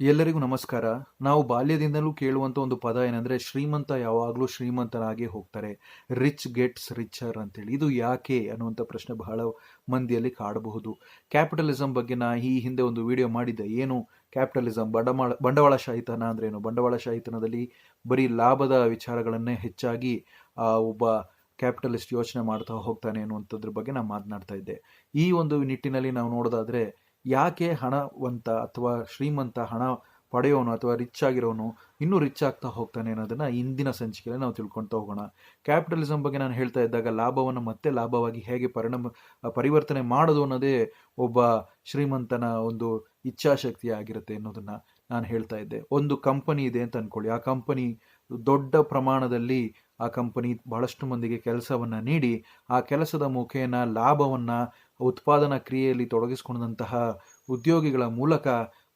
ಎಲ್ಲರಿಗೂ ನಮಸ್ಕಾರ. ನಾವು ಬಾಲ್ಯದಿಂದಲೂ ಕೇಳುವಂಥ ಒಂದು ಪದ ಏನಂದ್ರೆ ಶ್ರೀಮಂತ ಯಾವಾಗಲೂ ಶ್ರೀಮಂತನಾಗಿ ಹೋಗ್ತಾರೆ. ರಿಚ್ ಗೆಟ್ಸ್ ರಿಚರ್ ಅಂತೇಳಿ. ಇದು ಯಾಕೆ ಅನ್ನುವಂಥ ಪ್ರಶ್ನೆ ಬಹಳ ಮಂದಿಯಲ್ಲಿ ಕಾಡಬಹುದು. ಕ್ಯಾಪಿಟಲಿಸಂ ಬಗ್ಗೆ ನಾ ಈ ಹಿಂದೆ ಒಂದು ವಿಡಿಯೋ ಮಾಡಿದ್ದೆ. ಏನು ಕ್ಯಾಪಿಟಲಿಸಂ? ಬಂಡವಾಳ ಬಂಡವಾಳಶಾಹಿತನ ಅಂದ್ರೇನು ಬಂಡವಾಳಶಾಹಿತನದಲ್ಲಿ ಬರೀ ಲಾಭದ ವಿಚಾರಗಳನ್ನೇ ಹೆಚ್ಚಾಗಿ ಒಬ್ಬ ಕ್ಯಾಪಿಟಲಿಸ್ಟ್ ಯೋಚನೆ ಮಾಡ್ತಾ ಹೋಗ್ತಾನೆ ಅನ್ನುವಂಥದ್ರ ಬಗ್ಗೆ ನಾನು ಮಾತನಾಡ್ತಾ ಇದ್ದೆ. ಈ ಒಂದು ನಿಟ್ಟಿನಲ್ಲಿ ನಾವು ನೋಡೋದಾದ್ರೆ ಯಾಕೆ ಹಣವಂತ ಅಥವಾ ಶ್ರೀಮಂತ ಹಣ ಪಡೆಯೋನು ಅಥವಾ ರಿಚ್ ಆಗಿರೋನು ಇನ್ನೂ ರಿಚ್ ಆಗ್ತಾ ಹೋಗ್ತಾನೆ ಅನ್ನೋದನ್ನ ಇಂದಿನ ಸಂಚಿಕೆಯಲ್ಲಿ ನಾವು ತಿಳ್ಕೊಳ್ತಾ ಹೋಗೋಣ. ಕ್ಯಾಪಿಟಲಿಸಂ ಬಗ್ಗೆ ನಾನು ಹೇಳ್ತಾ ಇದ್ದಾಗ ಲಾಭವನ್ನು ಮತ್ತೆ ಲಾಭವಾಗಿ ಹೇಗೆ ಪರಿಣಾಮ, ಪರಿವರ್ತನೆ ಮಾಡೋದು ಅನ್ನೋದೇ ಒಬ್ಬ ಶ್ರೀಮಂತನ ಒಂದು ಇಚ್ಛಾಶಕ್ತಿ ಆಗಿರುತ್ತೆ ಅನ್ನೋದನ್ನ ನಾನು ಹೇಳ್ತಾ ಇದ್ದೆ. ಒಂದು ಕಂಪನಿ ಇದೆ ಅಂತ ಅನ್ಕೊಳ್ಳಿ. ಆ ಕಂಪನಿ ದೊಡ್ಡ ಪ್ರಮಾಣದಲ್ಲಿ ಆ ಕಂಪನಿ ಬಹಳಷ್ಟು ಮಂದಿಗೆ ಕೆಲಸವನ್ನ ನೀಡಿ ಆ ಕೆಲಸದ ಮುಖೇನ ಲಾಭವನ್ನ ಉತ್ಪಾದನಾ ಕ್ರಿಯೆಯಲ್ಲಿ ತೊಡಗಿಸಿಕೊಂಡಂತಹ ಉದ್ಯೋಗಿಗಳ ಮೂಲಕ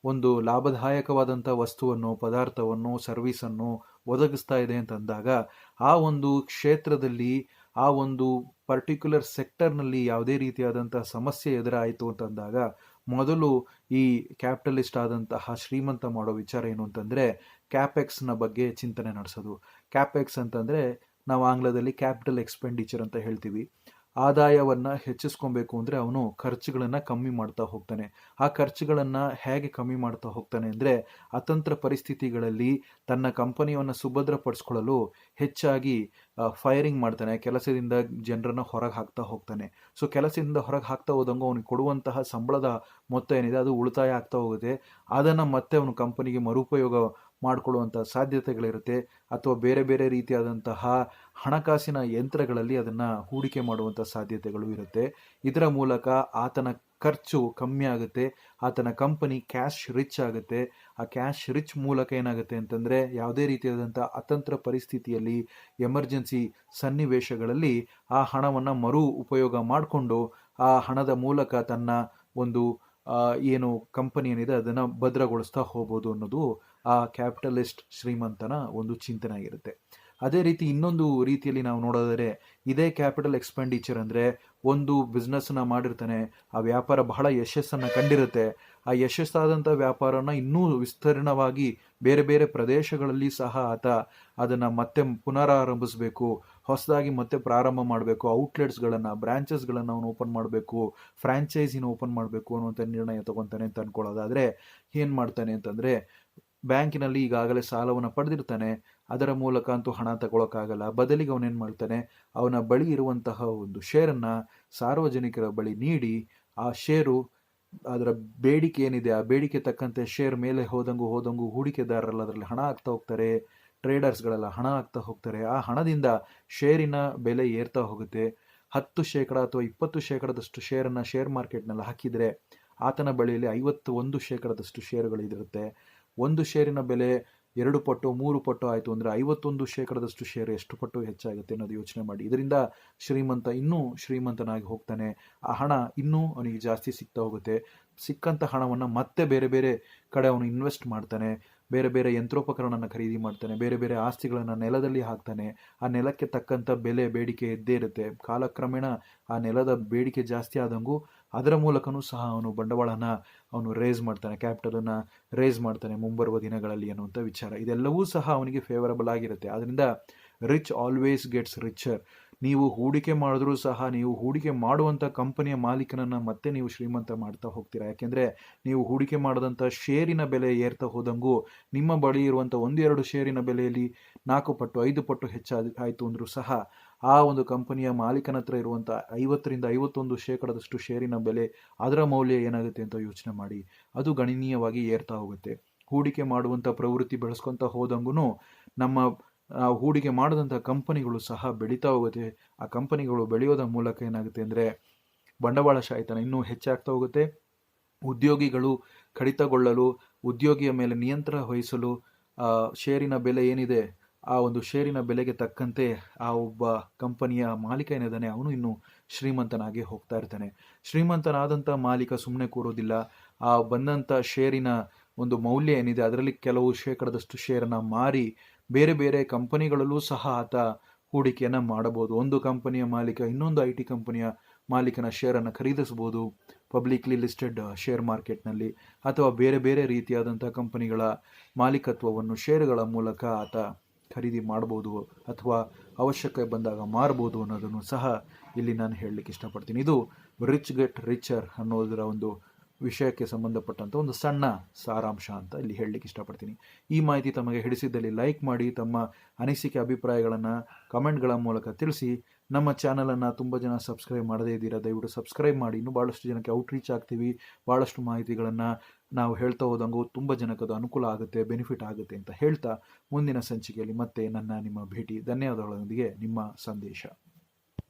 ಒಂದು ಲಾಭದಾಯಕವಾದಂಥ ವಸ್ತುವನ್ನು, ಪದಾರ್ಥವನ್ನು, ಸರ್ವಿಸನ್ನು ಒದಗಿಸ್ತಾ ಇದೆ ಅಂತಂದಾಗ ಆ ಒಂದು ಕ್ಷೇತ್ರದಲ್ಲಿ, ಆ ಒಂದು ಪರ್ಟಿಕ್ಯುಲರ್ ಸೆಕ್ಟರ್ನಲ್ಲಿ ಯಾವುದೇ ರೀತಿಯಾದಂಥ ಸಮಸ್ಯೆ ಎದುರಾಯಿತು ಅಂತಂದಾಗ ಮೊದಲು ಈ ಕ್ಯಾಪಿಟಲಿಸ್ಟ್ ಆದಂತಹ ಶ್ರೀಮಂತ ಮಾಡೋ ವಿಚಾರ ಏನು ಅಂತಂದರೆ ಕ್ಯಾಪೆಕ್ಸ್ನ ಬಗ್ಗೆ ಚಿಂತನೆ ನಡೆಸೋದು. ಕ್ಯಾಪೆಕ್ಸ್ ಅಂತಂದರೆ ನಾವು ಆಂಗ್ಲದಲ್ಲಿ ಕ್ಯಾಪಿಟಲ್ ಎಕ್ಸ್ಪೆಂಡಿಚರ್ ಅಂತ ಹೇಳ್ತೀವಿ. ಆದಾಯವನ್ನ ಹೆಚ್ಚಿಸ್ಕೊಬೇಕು ಅಂದ್ರೆ ಅವನು ಖರ್ಚುಗಳನ್ನು ಕಮ್ಮಿ ಮಾಡ್ತಾ ಹೋಗ್ತಾನೆ. ಆ ಖರ್ಚುಗಳನ್ನು ಹೇಗೆ ಕಮ್ಮಿ ಮಾಡ್ತಾ ಹೋಗ್ತಾನೆ ಅಂದರೆ ಅತಂತ್ರ ಪರಿಸ್ಥಿತಿಗಳಲ್ಲಿ ತನ್ನ ಕಂಪನಿಯನ್ನ ಸುಭದ್ರಪಡಿಸ್ಕೊಳ್ಳಲು ಹೆಚ್ಚಾಗಿ ಫೈರಿಂಗ್ ಮಾಡ್ತಾನೆ. ಕೆಲಸದಿಂದ ಜನರನ್ನು ಹೊರಗೆ ಹಾಕ್ತಾ ಹೋಗ್ತಾನೆ. ಸೊ ಕೆಲಸದಿಂದ ಹೊರಗೆ ಹಾಕ್ತಾ ಹೋದಂಗೂ ಅವನಿಗೆ ಕೊಡುವಂತಹ ಸಂಬಳದ ಮೊತ್ತ ಏನಿದೆ ಅದು ಉಳಿತಾಯ ಆಗ್ತಾ ಹೋಗುತ್ತೆ. ಅದನ್ನ ಮತ್ತೆ ಅವನು ಕಂಪನಿಗೆ ಮರುಪಯೋಗ ಮಾಡಿಕೊಳ್ಳುವಂಥ ಸಾಧ್ಯತೆಗಳಿರುತ್ತೆ ಅಥವಾ ಬೇರೆ ಬೇರೆ ರೀತಿಯಾದಂತಹ ಹಣಕಾಸಿನ ಯಂತ್ರಗಳಲ್ಲಿ ಅದನ್ನು ಹೂಡಿಕೆ ಮಾಡುವಂಥ ಸಾಧ್ಯತೆಗಳು ಇರುತ್ತೆ. ಇದರ ಮೂಲಕ ಆತನ ಖರ್ಚು ಕಮ್ಮಿ ಆಗುತ್ತೆ, ಆತನ ಕಂಪನಿ ಕ್ಯಾಶ್ ರಿಚ್ ಆಗುತ್ತೆ. ಆ ಕ್ಯಾಶ್ ರಿಚ್ ಮೂಲಕ ಏನಾಗುತ್ತೆ ಅಂತಂದರೆ ಯಾವುದೇ ರೀತಿಯಾದಂಥ ಅತಂತ್ರ ಪರಿಸ್ಥಿತಿಯಲ್ಲಿ, ಎಮರ್ಜೆನ್ಸಿ ಸನ್ನಿವೇಶಗಳಲ್ಲಿ ಆ ಹಣವನ್ನು ಮರು ಉಪಯೋಗ ಮಾಡಿಕೊಂಡು ಆ ಹಣದ ಮೂಲಕ ತನ್ನ ಒಂದು ಏನು ಕಂಪನಿ ಏನಿದೆ ಅದನ್ನು ಭದ್ರಗೊಳಿಸ್ತಾ ಹೋಗ್ಬೋದು ಅನ್ನೋದು ಆ ಕ್ಯಾಪಿಟಲಿಸ್ಟ್ ಶ್ರೀಮಂತನ ಒಂದು ಚಿಂತನೆ ಆಗಿರುತ್ತೆ. ಅದೇ ರೀತಿ ಇನ್ನೊಂದು ರೀತಿಯಲ್ಲಿ ನಾವು ನೋಡೋದಾದ್ರೆ, ಇದೇ ಕ್ಯಾಪಿಟಲ್ ಎಕ್ಸ್ಪೆಂಡಿಚರ್ ಅಂದರೆ ಒಂದು ಬಿಸ್ನೆಸ್ನ ಮಾಡಿರ್ತಾನೆ, ಆ ವ್ಯಾಪಾರ ಬಹಳ ಯಶಸ್ಸನ್ನು ಕಂಡಿರುತ್ತೆ. ಆ ಯಶಸ್ಸಾದಂಥ ವ್ಯಾಪಾರನ ಇನ್ನೂ ವಿಸ್ತರಣವಾಗಿ ಬೇರೆ ಬೇರೆ ಪ್ರದೇಶಗಳಲ್ಲಿ ಸಹ ಆತ ಅದನ್ನು ಮತ್ತೆ ಪುನರಾರಂಭಿಸಬೇಕು, ಹೊಸದಾಗಿ ಮತ್ತೆ ಪ್ರಾರಂಭ ಮಾಡಬೇಕು, ಔಟ್ಲೆಟ್ಸ್ಗಳನ್ನು, ಬ್ರಾಂಚಸ್ಗಳನ್ನು ಅವನು ಓಪನ್ ಮಾಡಬೇಕು ಫ್ರ್ಯಾಂಚೈಸಿನ ಓಪನ್ ಮಾಡಬೇಕು ಅನ್ನುವಂಥ ನಿರ್ಣಯ ತಗೊತಾನೆ ಅಂತ ಅನ್ಕೊಳ್ಳೋದಾದ್ರೆ, ಏನು ಮಾಡ್ತಾನೆ ಅಂತಂದ್ರೆ ಬ್ಯಾಂಕಿನಲ್ಲಿ ಈಗಾಗಲೇ ಸಾಲವನ್ನು ಪಡೆದಿರ್ತಾನೆ. ಅದರ ಮೂಲಕ ಅಂತೂ ಹಣ ತಗೊಳಕ್ಕಾಗಲ್ಲ. ಬದಲಿಗೆ ಅವನೇನು ಮಾಡ್ತಾನೆ? ಅವನ ಬಳಿ ಇರುವಂತಹ ಒಂದು ಶೇರನ್ನು ಸಾರ್ವಜನಿಕರ ಬಳಿ ನೀಡಿ, ಆ ಶೇರು ಅದರ ಬೇಡಿಕೆ ಏನಿದೆ? ಆ ಬೇಡಿಕೆ ತಕ್ಕಂತೆ ಶೇರ್ ಮೇಲೆ ಹೋದಂಗೂ ಹೋದಂಗೂ ಹೂಡಿಕೆದಾರರೆಲ್ಲ ಅದರಲ್ಲಿ ಹಣ ಹಾಕ್ತಾ ಹೋಗ್ತಾರೆ. ಟ್ರೇಡರ್ಸ್ಗಳೆಲ್ಲ ಹಣ ಹಾಕ್ತಾ ಹೋಗ್ತಾರೆ. ಆ ಹಣದಿಂದ ಶೇರಿನ ಬೆಲೆ ಏರ್ತಾ ಹೋಗುತ್ತೆ. ಹತ್ತು ಶೇಕಡ ಅಥವಾ ಇಪ್ಪತ್ತು ಶೇಕಡದಷ್ಟು ಶೇರನ್ನು ಶೇರ್ ಮಾರ್ಕೆಟ್ನಲ್ಲಿ ಹಾಕಿದರೆ ಆತನ ಬಳಿಯಲ್ಲಿ ಐವತ್ತು ಒಂದು ಶೇಕಡದಷ್ಟು ಶೇರುಗಳು ಇದಿರುತ್ತೆ ಒಂದು ಷೇರಿನ ಬೆಲೆ ಎರಡು ಪಟ್ಟು, ಮೂರು ಪಟ್ಟು ಆಯಿತು ಅಂದರೆ ಐವತ್ತೊಂದು ಶೇಕಡದಷ್ಟು ಶೇರ್ ಎಷ್ಟು ಪಟ್ಟು ಹೆಚ್ಚಾಗುತ್ತೆ ಅನ್ನೋದು ಯೋಚನೆ ಮಾಡಿ. ಇದರಿಂದ ಶ್ರೀಮಂತ ಇನ್ನೂ ಶ್ರೀಮಂತನಾಗಿ ಹೋಗ್ತಾನೆ. ಆ ಹಣ ಇನ್ನೂ ಅವನಿಗೆ ಜಾಸ್ತಿ ಸಿಗ್ತಾ ಹೋಗುತ್ತೆ. ಸಿಕ್ಕಂಥ ಹಣವನ್ನು ಮತ್ತೆ ಬೇರೆ ಬೇರೆ ಕಡೆ ಅವನು ಇನ್ವೆಸ್ಟ್ ಮಾಡ್ತಾನೆ. ಬೇರೆ ಬೇರೆ ಯಂತ್ರೋಪಕರಣನ ಖರೀದಿ ಮಾಡ್ತಾನೆ. ಬೇರೆ ಬೇರೆ ಆಸ್ತಿಗಳನ್ನು ನೆಲದಲ್ಲಿ ಹಾಕ್ತಾನೆ. ಆ ನೆಲಕ್ಕೆ ತಕ್ಕಂಥ ಬೆಲೆ, ಬೇಡಿಕೆ ಇದ್ದೇ ಇರುತ್ತೆ. ಕಾಲಕ್ರಮೇಣ ಆ ನೆಲದ ಬೇಡಿಕೆ ಜಾಸ್ತಿ ಆದಂಗೂ ಅದರ ಮೂಲಕನೂ ಸಹ ಅವನು ಬಂಡವಾಳನ, ಅವನು ರೇಸ್ ಮಾಡ್ತಾನೆ ಕ್ಯಾಪಿಟಲನ್ನು ರೇಸ್ ಮಾಡ್ತಾನೆ ಮುಂಬರುವ ದಿನಗಳಲ್ಲಿ ಅನ್ನುವಂಥ ವಿಚಾರ. ಇದೆಲ್ಲವೂ ಸಹ ಅವನಿಗೆ ಫೇವರಬಲ್ ಆಗಿರುತ್ತೆ. ಆದ್ದರಿಂದ ರಿಚ್ ಆಲ್ವೇಸ್ ಗೆಟ್ಸ್ ರಿಚರ್ ನೀವು ಹೂಡಿಕೆ ಮಾಡಿದ್ರೂ ಸಹ ನೀವು ಹೂಡಿಕೆ ಮಾಡುವಂಥ ಕಂಪನಿಯ ಮಾಲೀಕನನ್ನು ಮತ್ತೆ ನೀವು ಶ್ರೀಮಂತ ಮಾಡ್ತಾ ಹೋಗ್ತೀರಾ? ಯಾಕೆಂದರೆ ನೀವು ಹೂಡಿಕೆ ಮಾಡಿದಂಥ ಶೇರಿನ ಬೆಲೆ ಏರ್ತಾ ಹೋದಂಗೂ ನಿಮ್ಮ ಬಳಿ ಇರುವಂಥ ಒಂದೆರಡು ಶೇರಿನ ಬೆಲೆಯಲ್ಲಿ ನಾಲ್ಕು ಪಟ್ಟು, ಐದು ಪಟ್ಟು ಹೆಚ್ಚಾದ ಆಯಿತು ಅಂದರೂ ಸಹ ಆ ಒಂದು ಕಂಪನಿಯ ಮಾಲೀಕನ ಹತ್ರ ಇರುವಂಥ ಐವತ್ತರಿಂದ ಐವತ್ತೊಂದು ಶೇಕಡದಷ್ಟು ಶೇರಿನ ಬೆಲೆ ಅದರ ಮೌಲ್ಯ ಏನಾಗುತ್ತೆ ಅಂತ ಯೋಚನೆ ಮಾಡಿ. ಅದು ಗಣನೀಯವಾಗಿ ಏರ್ತಾ ಹೋಗುತ್ತೆ. ಹೂಡಿಕೆ ಮಾಡುವಂಥ ಪ್ರವೃತ್ತಿ ಬೆಳೆಸ್ಕೊತ ಹೋದಂಗೂ ನಮ್ಮ ಹೂಡಿಕೆ ಮಾಡಿದಂಥ ಕಂಪನಿಗಳು ಸಹ ಬೆಳೀತಾ ಹೋಗುತ್ತೆ. ಆ ಕಂಪನಿಗಳು ಬೆಳೆಯೋದ ಮೂಲಕ ಏನಾಗುತ್ತೆ ಅಂದರೆ ಬಂಡವಾಳಶಾಹಿತನ ಇನ್ನೂ ಹೆಚ್ಚಾಗ್ತಾ ಹೋಗುತ್ತೆ. ಉದ್ಯೋಗಿಗಳು ಕಡಿತಗೊಳ್ಳಲು, ಉದ್ಯೋಗಿಯ ಮೇಲೆ ನಿಯಂತ್ರಣ ವಹಿಸಲು ಷೇರಿನ ಬೆಲೆ ಏನಿದೆ, ಆ ಒಂದು ಶೇರಿನ ಬೆಲೆಗೆ ತಕ್ಕಂತೆ ಆ ಒಬ್ಬ ಕಂಪನಿಯ ಮಾಲೀಕ ಏನಿದ್ದಾನೆ ಅವನು ಇನ್ನು ಶ್ರೀಮಂತನಾಗಿ ಹೋಗ್ತಾ ಇರ್ತಾನೆ. ಶ್ರೀಮಂತನಾದಂಥ ಮಾಲೀಕ ಸುಮ್ಮನೆ ಕೂರೋದಿಲ್ಲ. ಆ ಬಂದಂಥ ಶೇರಿನ ಒಂದು ಮೌಲ್ಯ ಏನಿದೆ, ಅದರಲ್ಲಿ ಕೆಲವು ಶೇಕಡದಷ್ಟು ಷೇರನ್ನು ಮಾರಿ ಬೇರೆ ಬೇರೆ ಕಂಪನಿಗಳಲ್ಲೂ ಸಹ ಆತ ಹೂಡಿಕೆಯನ್ನು ಮಾಡಬಹುದು. ಒಂದು ಕಂಪನಿಯ ಮಾಲೀಕ, ಇನ್ನೊಂದು ಐ ಟಿ ಕಂಪನಿಯ ಮಾಲೀಕನ ಶೇರನ್ನು ಖರೀದಿಸಬಹುದು ಪಬ್ಲಿಕ್ಲಿ ಲಿಸ್ಟೆಡ್ ಶೇರ್ ಮಾರ್ಕೆಟ್ನಲ್ಲಿ ಅಥವಾ ಬೇರೆ ಬೇರೆ ರೀತಿಯಾದಂಥ ಕಂಪನಿಗಳ ಮಾಲೀಕತ್ವವನ್ನು ಷೇರುಗಳ ಮೂಲಕ ಆತ ಖರೀದಿ ಮಾಡ್ಬೋದು ಅಥವಾ ಅವಶ್ಯಕ ಬಂದಾಗ ಮಾರಬಹುದು ಅನ್ನೋದನ್ನು ಸಹ ಇಲ್ಲಿ ನಾನು ಹೇಳಲಿಕ್ಕೆ ಇಷ್ಟಪಡ್ತೀನಿ. ಇದು ರಿಚ್ ಗೆಟ್ ರಿಚರ್ ಅನ್ನೋದರ ಒಂದು ವಿಷಯಕ್ಕೆ ಸಂಬಂಧಪಟ್ಟಂಥ ಒಂದು ಸಣ್ಣ ಸಾರಾಂಶ ಅಂತ ಇಲ್ಲಿ ಹೇಳಲಿಕ್ಕೆ ಇಷ್ಟಪಡ್ತೀನಿ. ಈ ಮಾಹಿತಿ ತಮಗೆ ಹಿಡಿಸಿದ್ದಲ್ಲಿ ಲೈಕ್ ಮಾಡಿ, ತಮ್ಮ ಅನಿಸಿಕೆ ಅಭಿಪ್ರಾಯಗಳನ್ನು ಕಮೆಂಟ್ಗಳ ಮೂಲಕ ತಿಳಿಸಿ. ನಮ್ಮ ಚಾನಲನ್ನು ತುಂಬ ಜನ ಸಬ್ಸ್ಕ್ರೈಬ್ ಮಾಡದೇ ಇದ್ದೀರಾ, ದಯವಿಟ್ಟು ಸಬ್ಸ್ಕ್ರೈಬ್ ಮಾಡಿ. ಇನ್ನೂ ಭಾಳಷ್ಟು ಜನಕ್ಕೆ ಔಟ್ರೀಚ್ ಆಗ್ತೀವಿ. ಭಾಳಷ್ಟು ಮಾಹಿತಿಗಳನ್ನು ನಾವು ಹೇಳ್ತಾ ಹೋದಂಗು ತುಂಬ ಜನಕ್ಕೆ ಅದು ಅನುಕೂಲ ಆಗುತ್ತೆ ಬೆನಿಫಿಟ್ ಆಗುತ್ತೆ ಅಂತ ಹೇಳ್ತಾ ಮುಂದಿನ ಸಂಚಿಕೆಯಲ್ಲಿ ಮತ್ತೆ ನನ್ನ ನಿಮ್ಮ ಭೇಟಿ. ಧನ್ಯವಾದಗಳೊಂದಿಗೆ ನಿಮ್ಮ ಸಂದೇಶ.